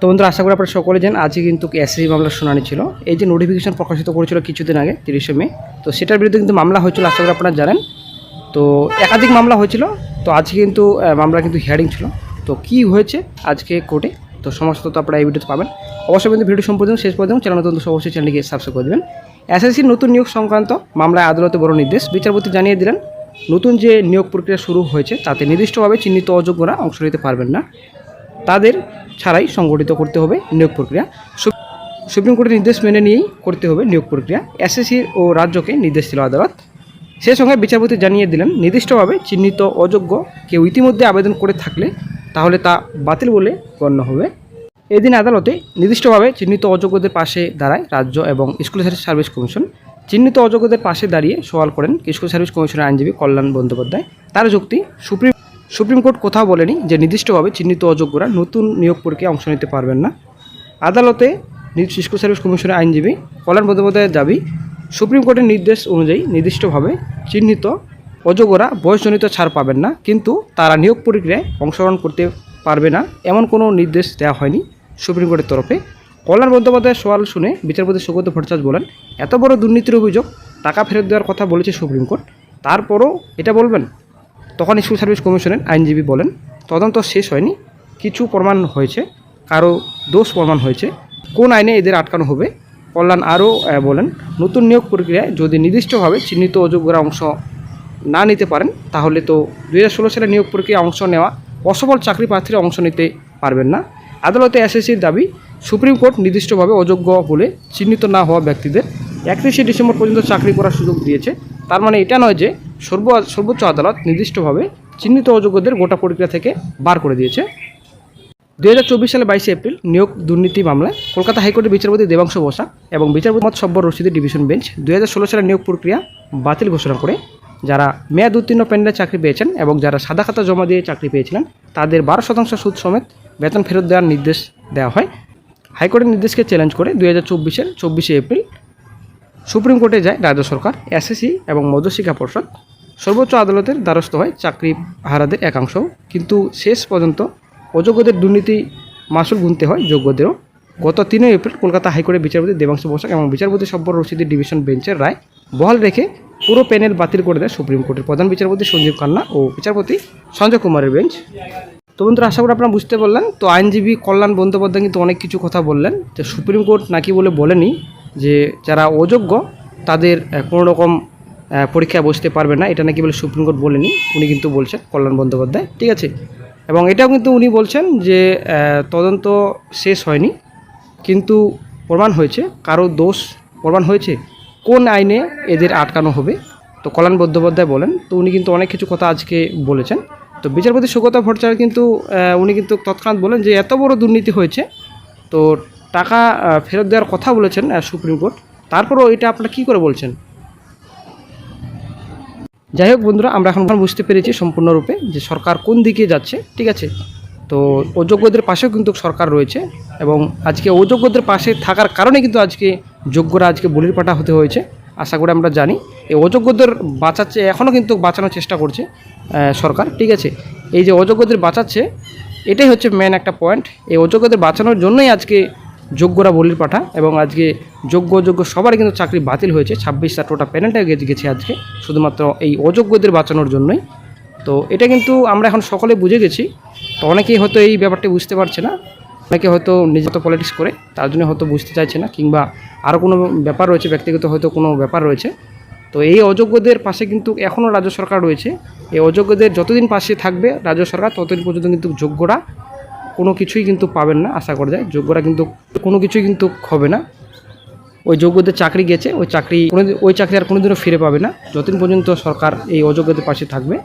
তো বন্ধুরা, আশা করি আপনারা সকলে জানেন, আজকে কিন্তু এসএসসি মামলার শুনানি ছিল। এই যে নোটিফিকেশন প্রকাশিত করেছিল কিছুদিন আগে, তিরিশে মে, তো সেটার বিরুদ্ধে কিন্তু মামলা হয়েছিল, আশা করি আপনারা জানেন। তো একাধিক মামলা হয়েছিল, তো আজকে কিন্তু মামলা কিন্তু হিয়ারিং ছিল। তো কি হয়েছে আজকে কোর্টে, তো সমস্ত তো আপনারা এই ভিডিওতে পাবেন। অবশ্যই কিন্তু ভিডিও সম্পর্কে শেষ পর্যন্ত চ্যানেল নতুন অবশ্যই চ্যানেলকে সাবস্ক্রাইব করে দেবেন। এসএসসির নতুন নিয়োগ সংক্রান্ত মামলায় আদালতে বড় নির্দেশ। বিচারপতি জানিয়ে দিলেন, নতুন যে নিয়োগ প্রক্রিয়া শুরু হয়েছে, তাতে নির্দিষ্টভাবে চিহ্নিত অযোগ্যরা অংশ নিতে পারবেন না। তাদের ছাড়াই সংগঠিত করতে হবে নিয়োগ প্রক্রিয়া। সুপ্রিম কোর্টের নির্দেশ মেনে নিয়েই করতে হবে নিয়োগ প্রক্রিয়া। এসএসসি ও রাজ্যকে নির্দেশ ছিল আদালত। সে সঙ্গে বিচারপতি জানিয়ে দিলেন, নির্দিষ্টভাবে চিহ্নিত অযোগ্য কেউ ইতিমধ্যে আবেদন করে থাকলে তাহলে তা বাতিল বলে গণ্য হবে। এদিন আদালতে নির্দিষ্টভাবে চিহ্নিত অযোগ্যদের পাশে দাঁড়ায় রাজ্য এবং স্কুল সার্ভিস কমিশন। চিহ্নিত অযোগ্যদের পাশে দাঁড়িয়ে সওয়াল করেন স্কুল সার্ভিস কমিশনের আইনজীবী কল্যাণ বন্দ্যোপাধ্যায়। তার যুক্তি, সুপ্রিম সুপ্রিম কোর্ট কোথাও বলেনি যে নির্দিষ্টভাবে চিহ্নিত অযোগ্যরা নতুন নিয়োগ প্রক্রিয়া অংশ নিতে পারবেন না। আদালতে স্কুল সার্ভিস কমিশনের আইনজীবী কল্যাণ বন্দ্যোপাধ্যায়ের দাবি, সুপ্রিম কোর্টের নির্দেশ অনুযায়ী নির্দিষ্টভাবে চিহ্নিত অযোগ্যরা বয়সজনিত ছাড় পাবেন না, কিন্তু তারা নিয়োগ প্রক্রিয়ায় অংশগ্রহণ করতে পারবে না এমন কোনো নির্দেশ দেওয়া হয়নি সুপ্রিম কোর্টের তরফে। কল্যাণ বন্দ্যোপাধ্যায়ের সওয়াল শুনে বিচারপতি সুগত ভট্টাচার্য বলেন, এত বড় দুর্নীতির অভিযোগ টাকা ফেরত দেওয়ার কথা বলেছে সুপ্রিম কোর্ট, তারপরও এটা বলবেন? তখন স্কুল সার্ভিস কমিশনের আইনজীবী বলেন, তদন্ত শেষ হয়নি, কিছু প্রমাণ হয়েছে, কারও দোষ প্রমাণ হয়েছে। কোন আইনে এদের আটকানো হবে? কল্যাণ আরও বলেন, নতুন নিয়োগ প্রক্রিয়ায় যদি নির্দিষ্টভাবে চিহ্নিত অযোগ্যরা অংশ না নিতে পারেন, তাহলে তো দুই হাজার ষোলো সালে নিয়োগ প্রক্রিয়া অংশ নেওয়া অসফল চাকরি প্রার্থীরা অংশ নিতে পারবেন না। আদালতে এসএসসির দাবি, সুপ্রিম কোর্ট নির্দিষ্টভাবে অযোগ্য বলে চিহ্নিত না হওয়া ব্যক্তিদের একত্রিশে ডিসেম্বর পর্যন্ত চাকরি করার সুযোগ দিয়েছে। তার মানে এটা নয় যে সর্ব সর্বোচ্চ আদালত নির্দিষ্টভাবে চিহ্নিত অযোগ্যদের গোটা প্রক্রিয়া থেকে বার করে দিয়েছে। দুই হাজার চব্বিশ সালে বাইশে এপ্রিল নিয়োগ দুর্নীতি মামলায় কলকাতা হাইকোর্টের বিচারপতি দেবাংশ বসাক এবং বিচারপতি মোহাম্মদ সব্বর রশিদের ডিভিশন বেঞ্চ দু সালের নিয়োগ প্রক্রিয়া বাতিল ঘোষণা করে, যারা মেয়াদ উত্তীর্ণ প্যানেলে চাকরি পেয়েছেন এবং যারা সাদা খাতা জমা দিয়ে চাকরি পেয়েছিলেন, তাদের বারো শতাংশ সুদ সমেত বেতন ফেরত দেওয়ার নির্দেশ দেওয়া হয়। হাইকোর্টের নির্দেশকে চ্যালেঞ্জ করে দুই হাজার চব্বিশের চব্বিশে এপ্রিল সুপ্রিম কোর্টে যায় রাজ্য সরকার এসএসসি এবং মধ্যশিক্ষা পর্ষদ। সর্বোচ্চ আদালতের দ্বারস্থ হয় চাকরি হারাদের একাংশ কিন্তু শেষ পর্যন্ত অযোগ্যদের দুর্নীতি মাসুল গুনতে হয় যোগ্যদেরও। গত তিনই এপ্রিল কলকাতা হাইকোর্টের বিচারপতি দেবাংশু বসাক এবং বিচারপতি সব্বর রশিদের ডিভিশন বেঞ্চের রায় বহাল রেখে পুরো প্যানেল বাতিল করে দেয় সুপ্রিম কোর্টের প্রধান বিচারপতি সঞ্জীব খান্না ও বিচারপতি সঞ্জয় কুমারের বেঞ্চ। তো বন্ধুরা, আশা করি আপনারা বুঝতে পারলেন। তো আইনজীবী কল্যাণ বন্দ্যোপাধ্যায় কিন্তু অনেক কিছু কথা বললেন। যে সুপ্রিম কোর্ট নাকি বলে বলেনি যে যারা অযোগ্য তাদের কোনো রকম পরীক্ষায় বসতে পারবে না। এটা নাকি বলে সুপ্রিম কোর্ট বলেনি, উনি কিন্তু বলছেন, কল্যাণ বন্দ্যোপাধ্যায়। ঠিক আছে? এবং এটাও কিন্তু উনি বলছেন যে তদন্ত শেষ হয়নি, কিন্তু প্রমাণ হয়েছে। কারও দোষ প্রমাণ হয়েছে? কোন আইনে এদের আটকানো হবে? তো কল্যাণ বন্দ্যোপাধ্যায় বলেন, তো উনি কিন্তু অনেক কিছু কথা আজকে বলেছেন। তো বিচারপতি সুগতা ভট্টাচার্য কিন্তু উনি কিন্তু তৎক্ষণাৎ বলেন যে, এত বড় দুর্নীতি হয়েছে। তো টাকা ফেরত দেওয়ার কথা বলেছেন সুপ্রিম কোর্ট। তারপরও এটা আপনারা কী করে বলছেন? যাই হোক বন্ধুরা, আমরা এখন বুঝতে পেরেছি সম্পূর্ণরূপে যে সরকার কোন দিকে যাচ্ছে, ঠিক আছে? তো অযোগ্যদের পাশেও কিন্তু সরকার রয়েছে এবং আজকে অযোগ্যদের পাশে থাকার কারণে কিন্তু আজকে যোগ্যরা আজকে বলির পাঠা হতে হয়েছে, আশা করি আমরা জানি। এই অযোগ্যদের বাঁচাচ্ছে, এখনও কিন্তু বাঁচানোর চেষ্টা করছে সরকার, ঠিক আছে? এই যে অযোগ্যদের বাঁচাচ্ছে, এটাই হচ্ছে মেন একটা পয়েন্ট এই অযোগ্যদের বাঁচানোর জন্যই আজকে যোগ্যরা বলির পাঠা এবং আজকে যোগ্য অযোগ্য সবারই কিন্তু চাকরি বাতিল হয়েছে। ছাব্বিশটা টোটা প্যানেলটা গেছে গেছে আজকে, শুধুমাত্র এই অযোগ্যদের বাঁচানোর জন্যই। তো এটা কিন্তু আমরা এখন সকলে বুঝে গেছি। তো অনেকেই হয়তো এই ব্যাপারটা বুঝতে পারছে না। অনেকে হয়তো নিজে তো পলিটিক্স করে, তার জন্য হয়তো বুঝতে চাইছে না কিংবা আরও কোনো ব্যাপার রয়েছে, ব্যক্তিগত হয়তো কোনো ব্যাপার রয়েছে। তো এই অযোগ্যদের পাশে কিন্তু এখনও রাজ্য সরকার রয়েছে। এই অযোগ্যদের যতদিন পাশে থাকবে রাজ্য সরকার, ততদিন পর্যন্ত কিন্তু যোগ্যরা কোনো কিছুই কিন্তু পাবেন না, আশা করা যায়। যোগ্যরা কিন্তু কোনো কিছুই কিন্তু হবে না। ওই যোগ্যদের চাকরি গেছে, ওই চাকরি ওই চাকরি আর কোনোদিনও ফিরে পাবে না। যতদিন পর্যন্ত সরকার এই অযোগ্যদের পাশে থাকবে।